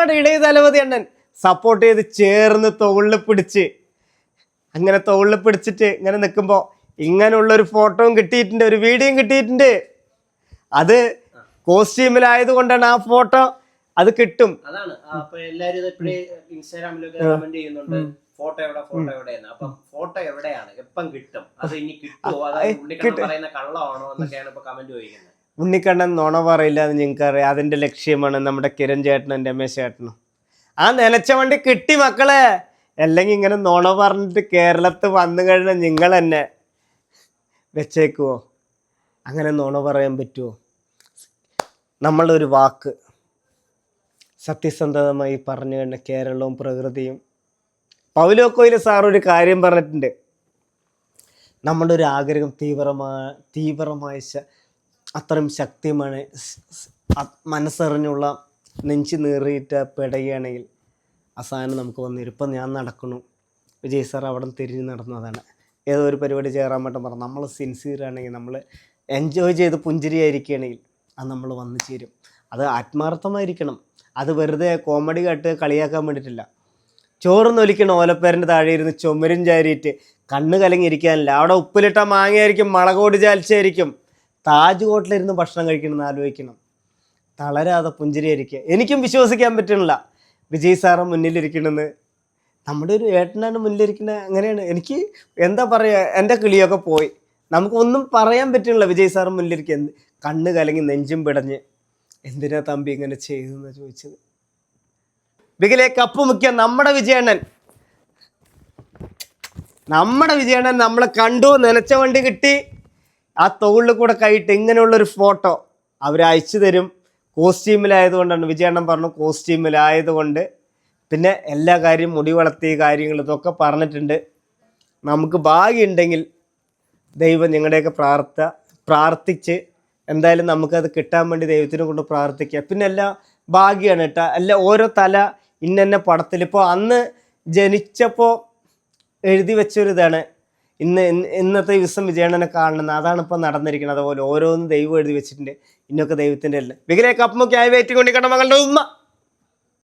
നമ്മുടെ ഇളയ തലവതി അണ്ണൻ സപ്പോർട്ട് ചെയ്ത് ചേർന്ന് തോളിൽ പിടിച്ച്. അങ്ങനെ തോളിൽ പിടിച്ചിട്ട് ഇങ്ങനെ നിൽക്കുമ്പോൾ ഇങ്ങനെയുള്ള ഒരു ഫോട്ടോയും കിട്ടിയിട്ടുണ്ട് ഒരു വീഡിയോയും കിട്ടിയിട്ടുണ്ട്. അത് കോസ്റ്റ്യൂമിലായത് കൊണ്ടാണ് ആ ഫോട്ടോ അത് കിട്ടും. അതാണ്. അപ്പൊ എല്ലാരും ഇൻസ്റ്റാഗ്രാമിലൊക്കെ കമന്റ് ചെയ്യുന്നുണ്ട് ഫോട്ടോ എവിടെ ഫോട്ടോ എവിടെയെന്ന്? അപ്പം ഫോട്ടോ എവിടെയാണ്? എപ്പം കിട്ടും? അത് ഇനി കിട്ടുമോ അതായത് പറയുന്ന കള്ളമാണോ എന്നൊക്കെയാണ് ഇപ്പൊ കമന്റ് ചോദിക്കുന്നത്. ഉണ്ണിക്കണ്ണൻ നുണ പറയില്ല എന്ന് നിങ്ങൾക്കറിയാം. അതിന്റെ ലക്ഷ്യമാണ് നമ്മുടെ കിരൺ ചേട്ടനും രമേശ് ചേട്ടനും. ആ നിലച്ച വണ്ടി കിട്ടി മക്കളെ. അല്ലെങ്കിൽ ഇങ്ങനെ നുണ പറഞ്ഞിട്ട് കേരളത്ത് വന്നു കഴിഞ്ഞാൽ നിങ്ങൾ തന്നെ വെച്ചേക്കുവോ? അങ്ങനെ നുണ പറയാൻ പറ്റുമോ നമ്മളുടെ ഒരു വാക്ക്. സത്യസന്ധതമായി പറഞ്ഞു കഴിഞ്ഞ കേരളവും പ്രകൃതിയും. പൗലോ കൊയിൽ സാർ ഒരു കാര്യം പറഞ്ഞിട്ടുണ്ട്. നമ്മുടെ ഒരു ആഗ്രഹം തീവ്രമായ തീവ്രമായ അത്രയും ശക്തിയുമാണ് മനസ്സറിഞ്ഞുള്ള നെഞ്ചു നേറിയിട്ട് പെടുകയാണെങ്കിൽ സാധനം നമുക്ക് വന്നിരും ഇപ്പം ഞാൻ നടക്കണു വിജയ് സാർ അവിടെ തിരിഞ്ഞ് നടന്നതാണ്. ഏതോ ഒരു പരിപാടി ചേരാൻ പറ്റും പറഞ്ഞു. നമ്മൾ സിൻസിയർ ആണെങ്കിൽ നമ്മൾ എൻജോയ് ചെയ്ത് പുഞ്ചിരിയായിരിക്കുകയാണെങ്കിൽ അത് നമ്മൾ വന്നു ചേരും. അത് ആത്മാർത്ഥമായിരിക്കണം. അത് വെറുതെ കോമഡി കാട്ട് കളിയാക്കാൻ വേണ്ടിയിട്ടില്ല. ചോറ് നൊലിക്കണം ഓലപ്പേരന്റെ താഴെ ഇരുന്ന് ചുമരും ചാരിയിട്ട് കണ്ണ് കലങ്ങിയിരിക്കാനില്ല. അവിടെ ഉപ്പിലിട്ട മാങ്ങയായിരിക്കും മുളകോട് ചാലിച്ചായിരിക്കും. താജ് ഹോട്ടലിരുന്ന് ഭക്ഷണം കഴിക്കണമെന്ന് ആലോചിക്കണം. തളരാതെ പുഞ്ചിരിയായിരിക്കുക. എനിക്കും വിശ്വസിക്കാൻ പറ്റുന്നില്ല. വിജയ് സാറ് മുന്നിലിരിക്കണമെന്ന്. നമ്മുടെ ഒരു ഏട്ടനാണ് മുന്നിലിരിക്കുന്നത്. അങ്ങനെയാണ്. എനിക്ക് എന്താ പറയുക എന്റെ കിളിയൊക്കെ പോയി. നമുക്കൊന്നും പറയാൻ പറ്റുന്നില്ല വിജയ് സാറ് മുന്നിലിരിക്കുക. എന്ത് കണ്ണ് കലങ്ങി നെഞ്ചും പിടഞ്ഞ്. എന്തിനാ തമ്പി ഇങ്ങനെ ചെയ്തെന്ന് ചോദിച്ചത്? ബിഗിലെ കപ്പ് മുഖ്യ നമ്മുടെ വിജയണ്ണൻ. നമ്മുടെ വിജയണ്ണൻ നമ്മളെ കണ്ടു നനച്ച വണ്ടി കിട്ടി. ആ തോളിൽ കൂടെ കൈയിട്ട് ഇങ്ങനെയുള്ളൊരു ഫോട്ടോ അവർ അയച്ചു തരും. കോസ്റ്റ്യൂമിലായതുകൊണ്ടാണ് വിജയണ്ണൻ പറഞ്ഞു കോസ്റ്റ്യൂമിലായതുകൊണ്ട്. പിന്നെ എല്ലാ കാര്യവും മുടി വളർത്തിയ കാര്യങ്ങൾ ഇതൊക്കെ പറഞ്ഞിട്ടുണ്ട്. നമുക്ക് ഭാഗ്യമുണ്ടെങ്കിൽ ദൈവം നിങ്ങളുടെയൊക്കെ പ്രാർത്ഥ പ്രാർത്ഥിച്ച് എന്തായാലും നമുക്കത് കിട്ടാൻ വേണ്ടി ദൈവത്തിനെ കൊണ്ട് പ്രാർത്ഥിക്കുക പിന്നെ എല്ലാം ഭാഗ്യമാണ് കേട്ടോ. അല്ല ഓരോ തല ഇന്നെ പടത്തിൽ ഇപ്പോൾ അന്ന് ജനിച്ചപ്പോൾ എഴുതി വെച്ചൊരു ഇതാണ് ഇന്ന് ഇന്ന് ഇന്നത്തെ ദിവസം വിജയണ്ണനെ കാണുന്നത് അതാണ് ഇപ്പം നടന്നിരിക്കുന്നത്. അതുപോലെ ഓരോന്നും ദൈവം എഴുതി വെച്ചിട്ടുണ്ട്. ഇന്നൊക്കെ ദൈവത്തിന്റെ അല്ല. വിഗ്രഹ കപ്പ് ആയി വെയിറ്റിംഗ് കൊണ്ടിരിക്കണം മകളുടെ ഉമ്മ.